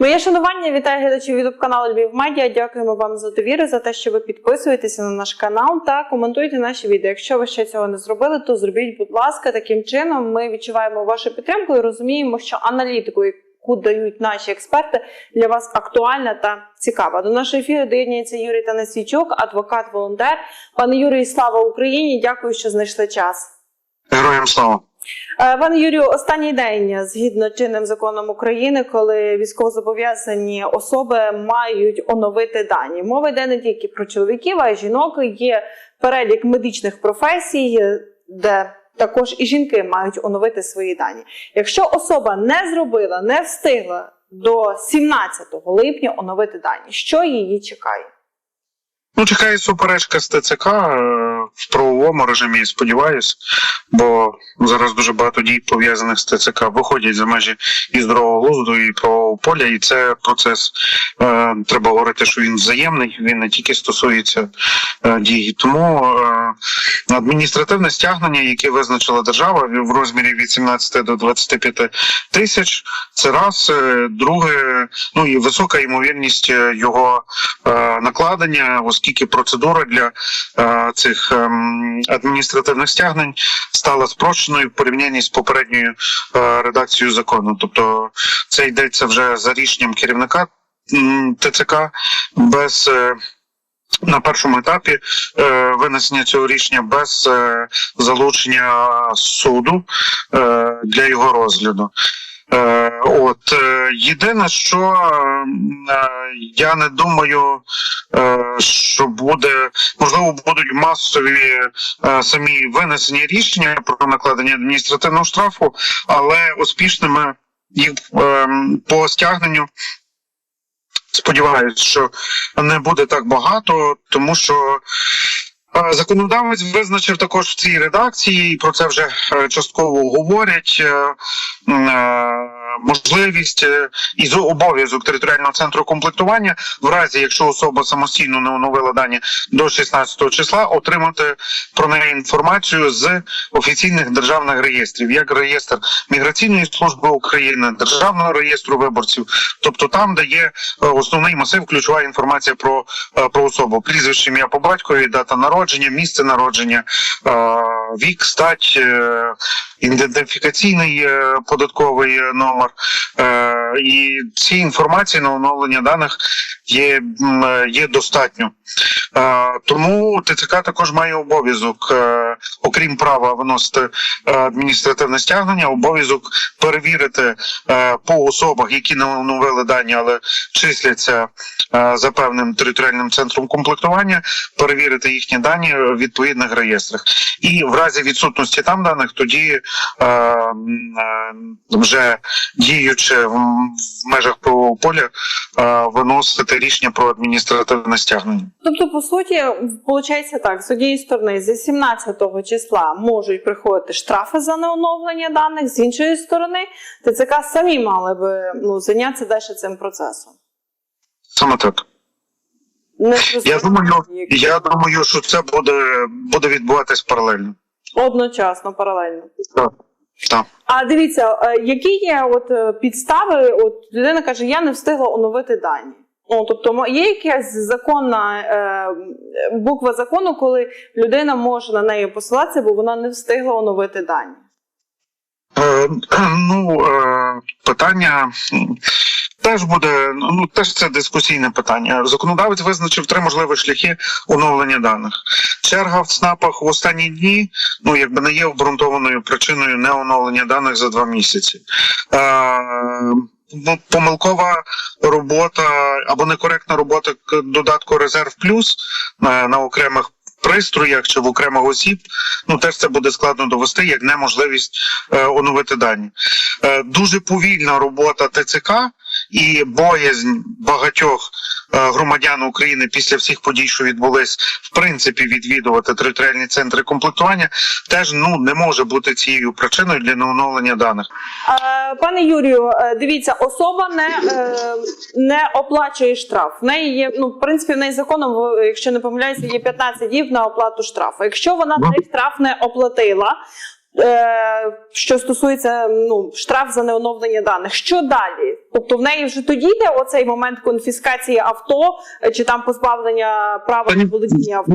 Моє шанування вітаю глядачів ютуб каналу Львів Медіа. Дякуємо вам за довіру, за те, що ви підписуєтеся на наш канал та коментуєте наші відео. Якщо ви ще цього не зробили, то зробіть, будь ласка, таким чином ми відчуваємо вашу підтримку і розуміємо, що аналітику, яку дають наші експерти, для вас актуальна та цікава. До нашого ефіру доєднується Юрій Танасійчук, адвокат, волонтер. Пане Юрію, слава Україні! Дякую, що знайшли час. Героям слава. Е, Пане Юрію, останній день згідно чинним законом України, коли військовозобов'язані особи мають оновити дані. Мова йде не тільки про чоловіків, а й жінок. Є перелік медичних професій, де також і жінки мають оновити свої дані. Якщо особа не зробила, не встигла до 17 липня оновити дані, що її чекає? Ну, чекає суперечка з ТЦК е, в правовому режимі, сподіваюсь, бо зараз дуже багато дій пов'язаних з ТЦК виходять за межі і здорового глузду, і правового поля, і це процес е, треба говорити, що він взаємний, він не тільки стосується е, дій. Тому е, адміністративне стягнення, яке визначила держава в розмірі від 17 до 25 тисяч, це раз. Друге, ну і висока ймовірність його накладення, оскільки процедура для цих адміністративних стягнень стала спрощеною в порівнянні з попередньою е, редакцією закону. Тобто це йдеться вже за рішенням керівника ТЦК без. е, на першому етапі е, винесення цього рішення без е, залучення суду е, для його розгляду. Е, от е, єдине, що е, я не думаю, що буде можливо будуть масові самі винесені рішення про накладення адміністративного штрафу, але успішними їх по стягненню. Сподіваюсь, що не буде так багато, тому що законодавець визначив також в цій редакції, і про це вже е, частково говорять. Можливість е, і з- обов'язок територіального центру комплектування, в разі якщо особа самостійно не оновила дані до 16 числа, отримати про неї інформацію з офіційних державних реєстрів, як реєстр міграційної служби України, державного реєстру виборців, тобто там, де є е, основний масив, ключова інформація про, е, про особу, прізвище, ім'я по батькові, дата народження, місце народження, вік, стать, е, ідентифікаційний е, податковий номер. Е, І ці інформації на оновлення даних є, є достатньо. Е, Тому ТЦК також має обов'язок, е, окрім права виносити е, адміністративне стягнення, обов'язок перевірити по особах, які не оновили дані, але числяться за певним територіальним центром комплектування, перевірити їхні дані в відповідних реєстрах. І в разі відсутності там даних, тоді вже діючи в, межах правового поля, виносити рішення про адміністративне стягнення. Тобто, по суті, виходить так: з однієї сторони, з 17 числа можуть приходити штрафи за неоновлення даних, з іншої сторони, ТЦК самі мали би ну, зайнятися далі цим процесом. Саме так. Не Я думаю, як- я думаю, що це буде, буде відбуватись паралельно. одночасно, паралельно. Так. А дивіться, е, які є от е, підстави? От людина каже, я не встигла оновити дані. Ну, тобто, є якась законна е, буква закону, коли людина може на неї посилатися, бо вона не встигла оновити дані. Е, ну, е, питання теж буде, ну теж це дискусійне питання. Законодавець визначив три можливі шляхи оновлення даних. Черга в ЦНАПах в останні дні, ну якби не є обґрунтованою причиною неоновлення даних за два місяці. Е, ну, помилкова робота або некоректна робота додатку Резерв Плюс на, на окремих пристроях чи в окремих осіб, ну теж це буде складно довести як неможливість е, оновити дані. Е, дуже повільна робота ТЦК і боязнь багатьох е, громадян України після всіх подій, що відбулись, в принципі, відвідувати територіальні центри комплектування, теж ну не може бути цією причиною для неоновлення даних. Пане Юрію, е, дивіться, особа не, е, не оплачує штраф. В неї є, ну, в принципі, в неї законом, якщо не помиляюся, є 15 днів на оплату штрафу. Якщо вона Ну. цей штраф не оплатила, що стосується ну, штраф за неоновлення даних, що далі? Тобто в неї вже тоді йде оцей момент конфіскації авто е, чи там позбавлення права на володіння авто?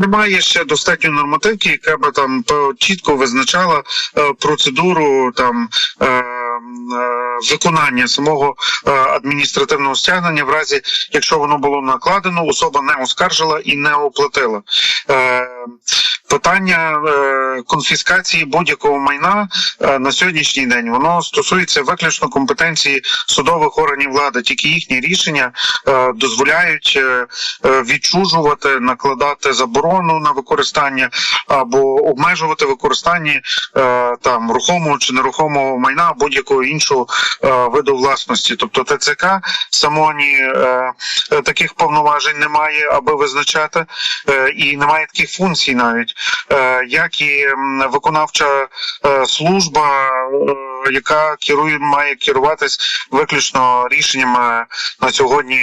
Немає ще достатньо нормативки, яка би там чітко визначала е, процедуру там е, е, виконання самого е, адміністративного стягнення, в разі якщо воно було накладено, особа не оскаржила і не оплатила. Питання е, конфіскації будь-якого майна е, на сьогоднішній день воно стосується виключно компетенції судових органів влади. Тільки їхні рішення е, дозволяють відчужувати, накладати заборону на використання або обмежувати використання там рухомого чи нерухомого майна будь-якого іншого виду власності. Тобто ТЦК самоні таких повноважень немає, аби визначати, і немає таких функцій навіть, як і виконавча е, служба, е, яка керує, має керуватись виключно рішеннями на сьогодні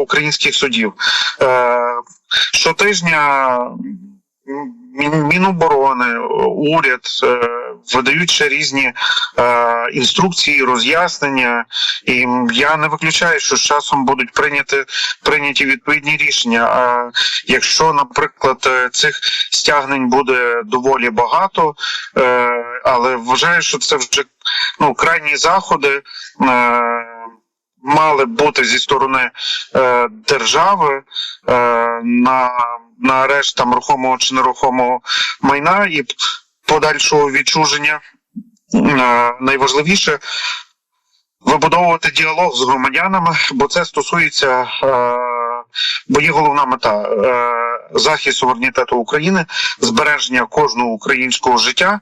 українських судів. Е, Щотижня Міноборони, уряд е, видають різні е, інструкції, роз'яснення, і я не виключаю, що з часом будуть прийняти прийняті відповідні рішення. А якщо, наприклад, е, цих стягнень буде доволі багато, е, але вважаю, що це вже ну крайні заходи. Е, Мали бути зі сторони е, держави е, на, на арешт там рухомого чи нерухомого майна і подальшого відчуження. Е, найважливіше вибудовувати діалог з громадянами, бо це стосується, е, бо є головна мета е, захист суверенітету України, збереження кожного українського життя,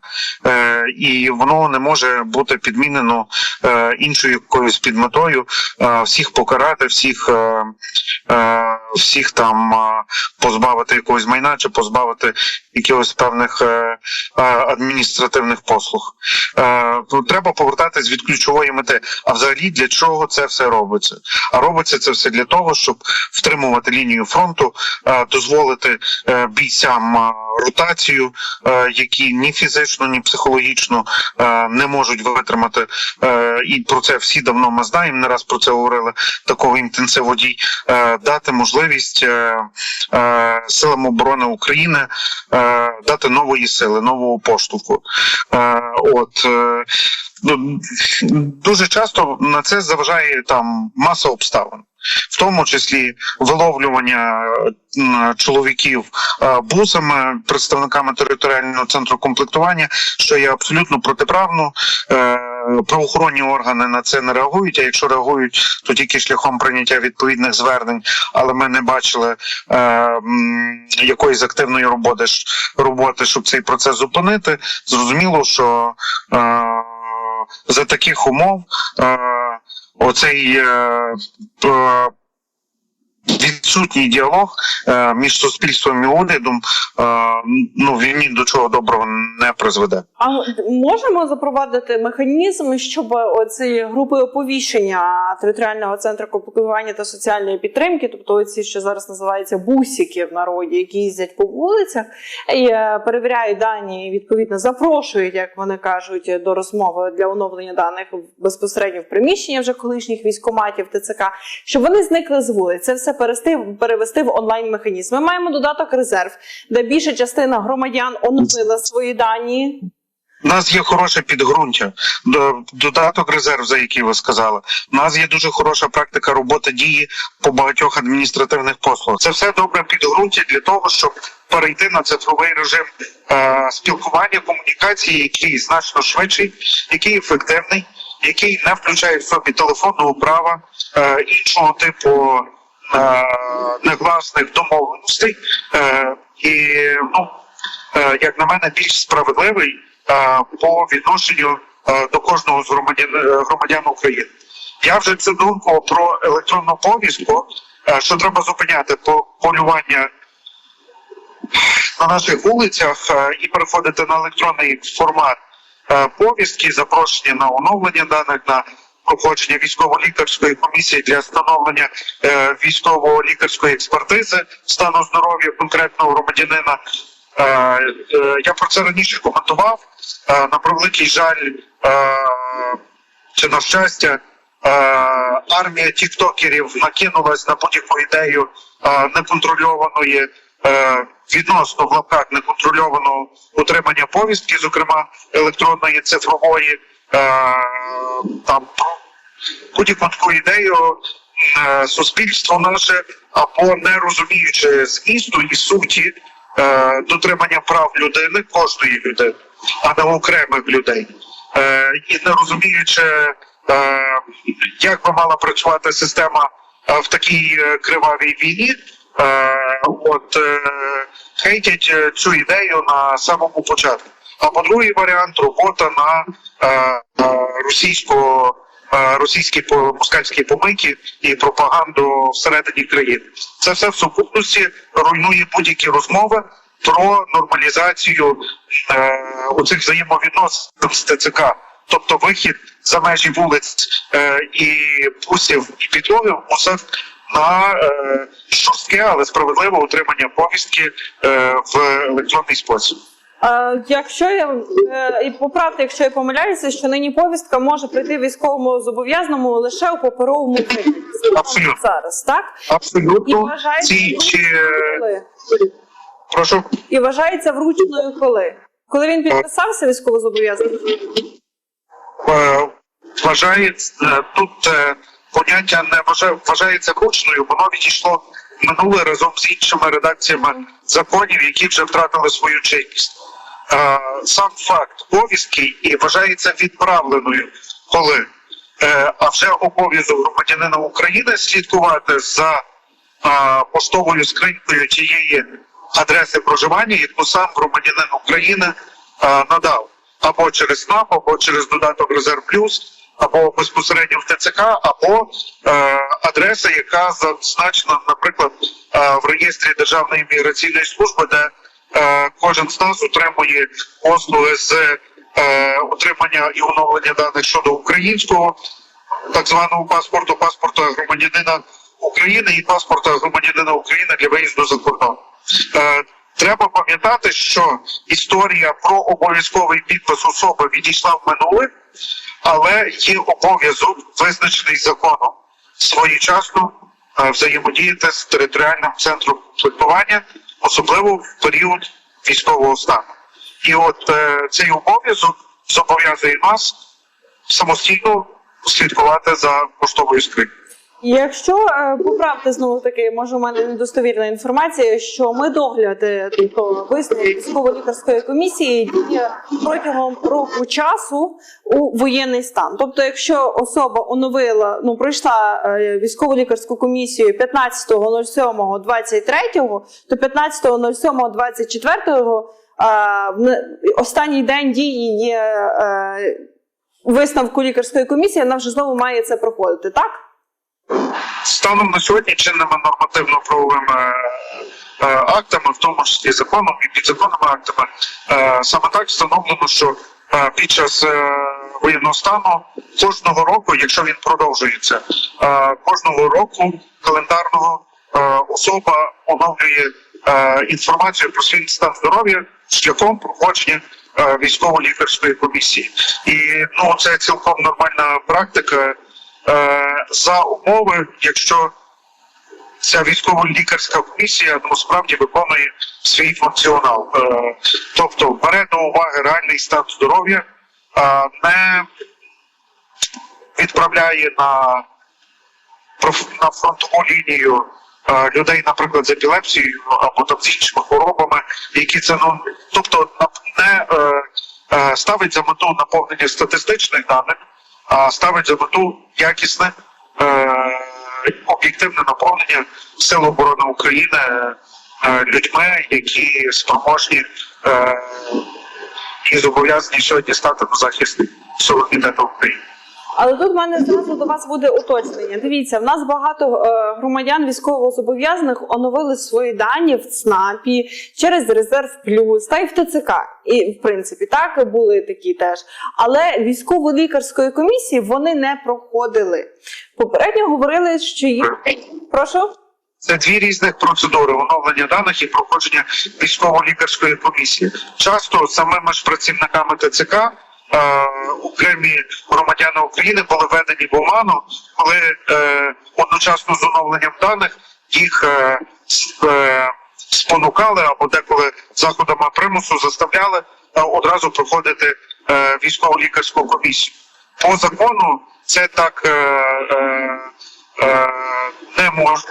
і воно не може бути підмінено іншою якоюсь підметою всіх покарати, всіх, всіх там позбавити якогось майна чи позбавити якихось певних е, адміністративних послуг. Е, ну, треба повертатись від ключової мети. А взагалі для чого це все робиться? А робиться це все для того, щоб втримувати лінію фронту, е, дозволити бійцям ротацію, які ні фізично, ні психологічно не можуть витримати. І про це всі давно ми знаємо. Не раз про це говорили такого інтенсиву дій. Дати можливість силам оборони України дати нової сили, нового поштовху. Е, от е, ну, дуже часто на це заважає там маса обставин. В тому числі виловлювання чоловіків е, бусами, представниками територіального центру комплектування, що є абсолютно протиправно. Правоохоронні органи на це не реагують. А якщо реагують, то тільки шляхом прийняття відповідних звернень. Але ми не бачили е, якоїсь активної роботи роботи, щоб цей процес зупинити. Зрозуміло, що е, за таких умов е, оцей е, е, відсутній діалог е, між суспільством і урядом е, ну він ні до чого доброго не призведе. А можемо запровадити механізм, щоб оці групи оповіщення територіального центру комплектування та соціальної підтримки, тобто оці, що зараз називаються бусики в народі, які їздять по вулицях і е, перевіряють дані, і відповідно запрошують, як вони кажуть, до розмови для оновлення даних безпосередньо в приміщення вже колишніх військоматів ТЦК, щоб вони зникли з вулиць. Це все перевести, перевести в онлайн механізм. Ми маємо додаток резерв, де більша частина громадян оновила свої дані. У нас є хороше підґрунтя, До- додаток резерв, за який ви сказали. У нас є дуже хороша практика роботи дії по багатьох адміністративних послугах. Це все добре підґрунтя для того, щоб перейти на цифровий режим е, спілкування, комунікації, який значно швидший, який ефективний, який не включає в собі телефонного права е, іншого типу негласних домовленостей. Е, і ну, е, як на мене, більш справедливий е, по відношенню е, до кожного з громадян, е, громадян України. Я вже цю думку про електронну повістку, е, що треба зупиняти по полювання на наших вулицях е, і переходити на електронний формат е, повістки, запрошення на оновлення даних на проходження військово-лікарської комісії для встановлення е, військово-лікарської експертизи стану здоров'я конкретного громадянина. Е, е, я про це раніше коментував. Е, на превеликий жаль, е, чи на щастя, е, армія тіктокерів накинулась на будь-яку ідею е, неконтрольованої. е, Відносно в лапках неконтрольованого утримання повістки, зокрема електронної цифрової, там про будь-яку таку ідею е, суспільство наше або не розуміючи змісту і суті е, дотримання прав людини, кожної людини, а не окремих людей, е, і не розуміючи, е, як би мала працювати система е, в такій е, кривавій війні. Е, от е, хейтять е, цю ідею на самому початку. Або другий варіант робота на е, російсько е, російські москальські помийки і пропаганду всередині країни. Це все в сукупності руйнує будь-які розмови про нормалізацію е, оцих взаємовідносин з ТЦК. Тобто вихід за межі вулиць е, і бусів і підлогів мусив на е, жорстке, але справедливе утримання повістки е, в електронний спосіб. Е, якщо я е, і поправте, якщо я помиляюся, що нині повістка може прийти військовому зобов'язаному лише у паперовому вигляді. Зараз, так? І вважається ці чи коли? прошу. І вважається вручною коли? Коли він підписався військовозобов'язаний? е, вважає е, тут поняття не вважає, вважається вручною, воно відійшло минуле разом з іншими редакціями законів, які вже втратили свою чинність. Е, Сам факт повістки і вважається відправленою, коли е, а вже обов'язок громадянина України слідкувати за е, поштовою скринькою тієї адреси проживання, яку сам громадянин України надав. Або через НАП, або через додаток Резерв Плюс, або безпосередньо в ТЦК, або адреса, яка зазначена, наприклад, в реєстрі Державної міграційної служби, де кожен з нас отримує послуги з е, отримання і оновлення даних щодо українського так званого паспорту, паспорта громадянина України і паспорта громадянина України для виїзду за кордон. Е, треба пам'ятати, що історія про обов'язковий підпис особи відійшла в минуле, але є обов'язок, визначений законом, своєчасно е, взаємодіяти з територіальним центром комплектування, особливо в період військового стану. І от е, цей обов'язок зобов'язує нас самостійно слідкувати за поштовою скринькою. Якщо е, поправте знову таки, може у мене недостовірна інформація, що медогляд, е, тобто висновок військово-лікарської комісії діє протягом року часу у воєнний стан. Тобто, якщо особа оновила, ну пройшла е, військово-лікарську комісію 15.07.23, то 15.07.24 е, останній день дії є висновку лікарської комісії, вона вже знову має це проходити, так? Станом на сьогодні чинними нормативно-правовими е, актами, в тому числі законом і підзаконними актами, е, саме так встановлено, що е, під час воєнного стану кожного року, якщо він продовжується, кожного року календарного особа оновлює інформацію про свій стан здоров'я шляхом проходження військово-лікарської комісії. І ну це цілком нормальна практика е, за умови, якщо ця військово-лікарська комісія ну, справді виконує свій функціонал. Е, тобто бере до уваги реальний стан здоров'я, а не відправляє на, на фронтову лінію е, людей, наприклад, з епілепсією або там з іншими хворобами, які це ну, тобто не е, е, ставить за мету наповнення статистичних даних, ставить за мету якісне е, об'єктивне наповнення Сил оборони України е, людьми, які спроможні е, і зобов'язані сьогодні стати на захист суверенітету України. Але тут в мене зразу до вас буде уточнення. Дивіться, в нас багато е, громадян військовозобов'язаних оновили свої дані в ЦНАПі через резерв плюс та й в ТЦК. І в принципі так були такі теж. Але військово-лікарської комісії вони не проходили. Попередньо говорили, що їх прошу. Це дві різних процедури оновлення даних і проходження військово-лікарської комісії. Часто самими ж працівниками ТЦК окремі громадяни України були введені в оману, коли е, одночасно з оновленням даних їх е, е, спонукали або деколи заходами примусу заставляли е, одразу проходити е, військово-лікарську комісію. По закону це так е, е, е, не може.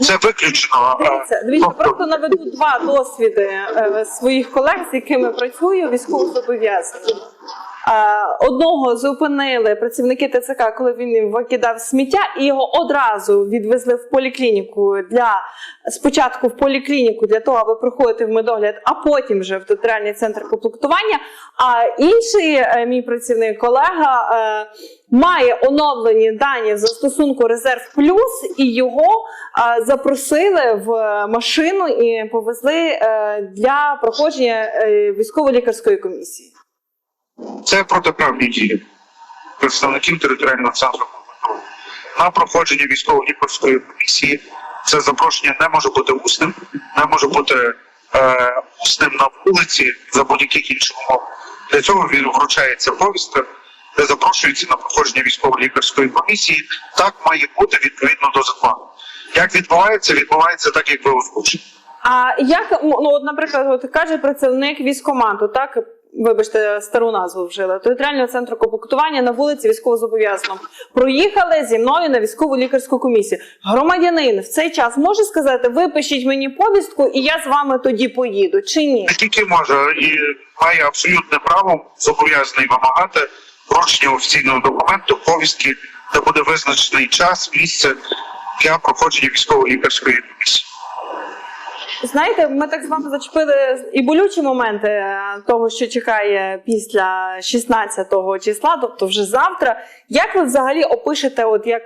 Це виключено. Е, Дивіться, дивіться, тобто- просто наведу два досвіди е, своїх колег, з якими працюю, військовозобов'язані. Одного зупинили працівники ТЦК, коли він викидав сміття, і його одразу відвезли в поліклініку для спочатку в поліклініку для того, аби проходити в медогляд, а потім вже в територіальний центр комплектування. А інший е, мій працівник колега е, має оновлені дані в застосунку Резерв Плюс, і його е, запросили в машину і повезли для проходження військово-лікарської комісії. Це протиправні дії представників територіального центру контролю. на проходження військово-лікарської комісії. Це запрошення не може бути усним, не може бути е, усним на вулиці за будь-яких інших умов. Для цього він вручається повістка, де запрошується на проходження військово-лікарської комісії. Так має бути відповідно до закону. Як відбувається, відбувається так, як ви озвучили. А як ну, от, наприклад, от каже працівник військомату, так вибачте, стару назву вжили територіального центру комплектування на вулиці військовозобов'язаного. Проїхали зі мною на військову лікарську комісію. Громадянин в цей час може сказати: випишіть мені повістку, і я з вами тоді поїду, чи ні? тільки може і має абсолютне право зобов'язаний вимагати вручення офіційного документу, повістки, де буде визначений час, місце для проходження військово-лікарської комісії. Знаєте, ми так з вами зачепили і болючі моменти е, того, що чекає після 16 числа, тобто вже завтра. Як ви взагалі опишете, от як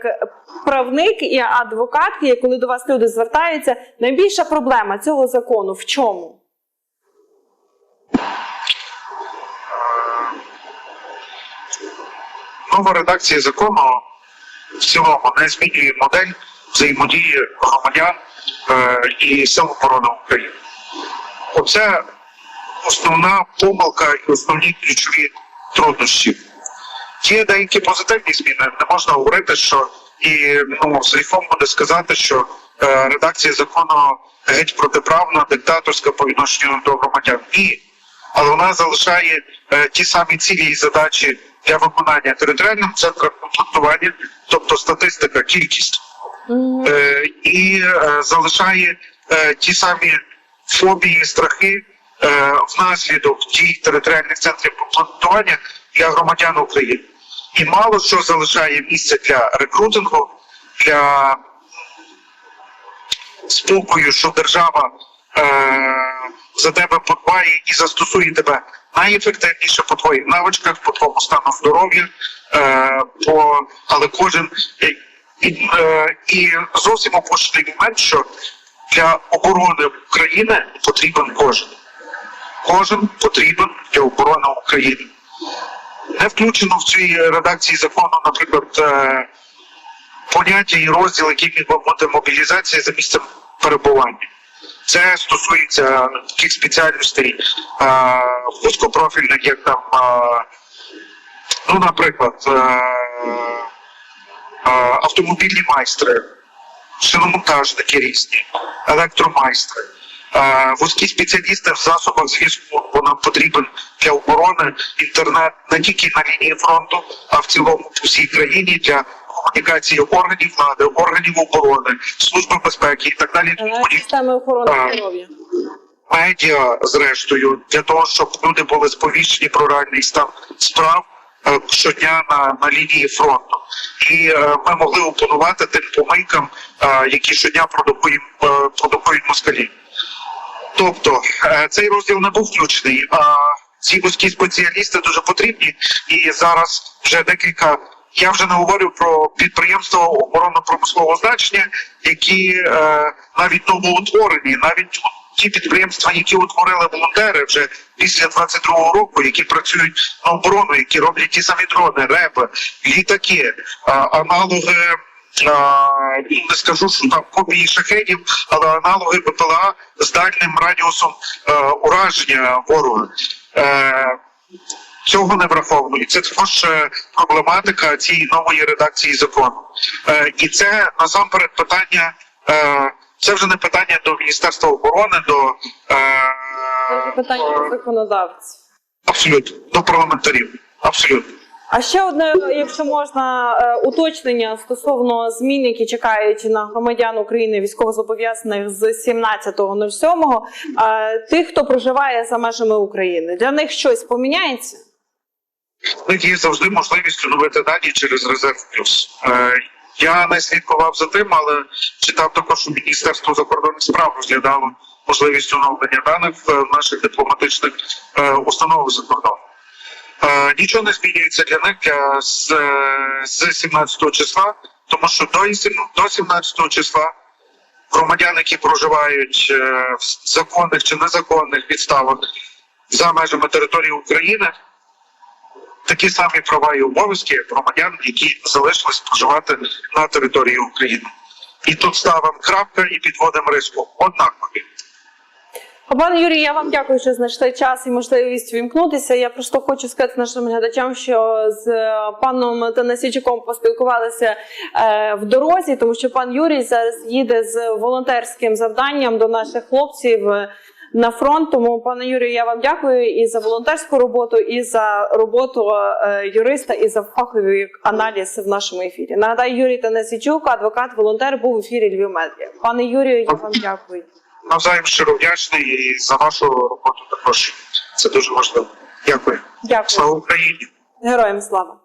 правник і адвокатки, коли до вас люди звертаються, найбільша проблема цього закону в чому? Нова редакція закону в цілому не змінює модель взаємодії громадян і сил України. Оце основна помилка і основні ключові труднощі. Є деякі позитивні зміни. Не можна говорити, що і ну з гріхом буде сказати, що е, редакція закону геть протиправна, диктаторська по відношенню до громадян. Ні, але вона залишає е, ті самі цілі і задачі для виконання територіальним центром комплектування, тобто статистика, кількість, е, і е, залишає е, ті самі фобії, страхи е, внаслідок дій територіальних центрів комплектування для громадян України. І мало що залишає місце для рекрутингу, для спокою, що держава е, за тебе подбає і застосує тебе найефективніше по твоїх навичках, по твоєму стану здоров'я, е, по, але кожен і, е, і зовсім опущений момент, що для оборони України потрібен кожен. Кожен потрібен для оборони України. Не включено в цій редакції закону, наприклад, е, поняття і розділ, який бути мобілізація за місцем перебування. Це стосується таких спеціальностей е, вузькопрофільних, як там, е, ну, наприклад, е, автомобільні майстри, шиномонтажники різні, електромайстри. Вузькі спеціалісти в засобах зв'язку, бо нам потрібен для оборони інтернет не тільки на лінії фронту, а в цілому по всій країні для комунікації органів влади, органів оборони, служби безпеки і так далі. Е, Системи охорони здоров'я. медіа, зрештою, для того, щоб люди були сповіщені про реальний стан справ щодня на, на лінії фронту, і е, ми могли опонувати тим помилкам, е, які щодня продукують, е, продукують москалі. Тобто е, цей розділ не був включений. А ці вузькі спеціалісти дуже потрібні, і зараз вже декілька. Я вже не говорю про підприємства оборонно-промислового значення, які е, навіть новоутворені, навіть ті підприємства, які утворили волонтери вже після 22-го року, які працюють на оборону, які роблять ті самі дрони, реби, літаки, аналоги не скажу, що там копії шахедів, але аналоги БПЛА з дальним радіусом е, ураження ворога. Е, Цього не враховано, і це також е, проблематика цієї нової редакції закону. І це насамперед питання. Е, це вже не питання до Міністерства оборони, до е, питання до законодавців. абсолютно до парламентарів. Абсолютно. А ще одне, якщо можна, е, уточнення стосовно змін, які чекають на громадян України військовозобов'язаних з 17.07, е, тих, хто проживає за межами України, для них щось поміняється? В них є завжди можливість оновити дані через резерв плюс. Я не слідкував за тим, але читав також, що Міністерство закордонних справ розглядало можливість оновлення даних в наших дипломатичних е, установах за кордоном. Е, нічого не змінюється для них е, з, з 17 числа, тому що до, до 17 числа громадяни, які проживають в законних чи незаконних підставах за межами території України, такі самі права і обов'язки громадян, які залишились проживати на території України. І тут ставимо крапка і підводимо риску. Однакові. Пане Юрій, я вам дякую, що знайшли час і можливість вімкнутися. Я просто хочу сказати нашим глядачам, що з е, паном Танасічуком поспілкувалися е, в дорозі, тому що пан Юрій зараз їде з волонтерським завданням до наших хлопців. На фронт, тому пане Юрію, я вам дякую і за волонтерську роботу, і за роботу е, юриста, і за фаховий аналіз в нашому ефірі. Нагадаю, Юрій Танасічук, адвокат, волонтер, був в ефірі Львів Медіа. Пане Юрію, я вам дякую. Навзаєм щиро вдячний і за вашу роботу також. Це дуже важливо. Дякую. Дякую. Слава Україні! Героям слава.